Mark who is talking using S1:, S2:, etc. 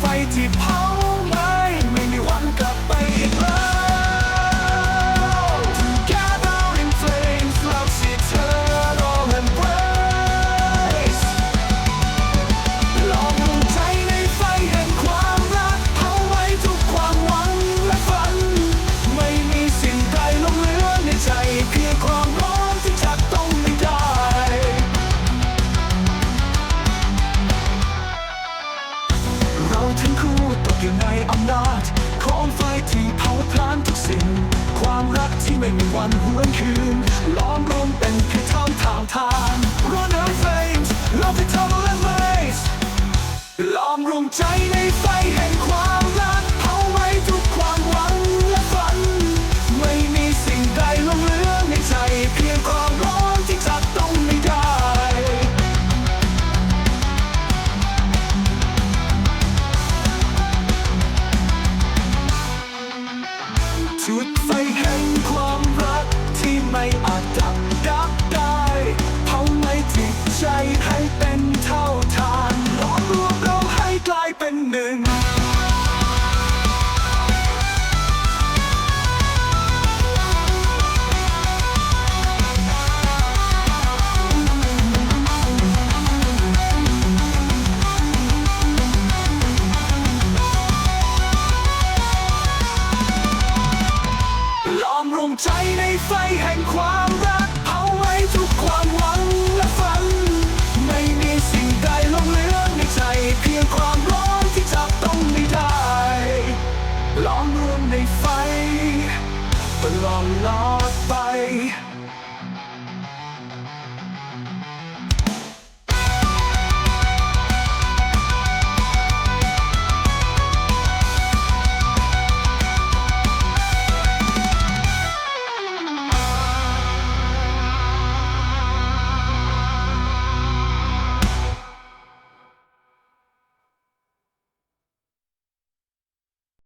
S1: ไฟที่เผา ทั้งคู่ตกอยู่ในอำนาจของไฟที่เผาพลานทุกสิ่ง ความรักที่ไม่มีวันหวนคืนล้อมรวมเป็นคือท่ามทางทาง ไฟแห่งความรักเผาไว้ทุกความหวังและฝัน ไม่มีสิ่งใดลงเหลือในใจ เพียงความร้อนที่จับต้องไม่ได้ล้อมรวมในไฟประลองลอดไป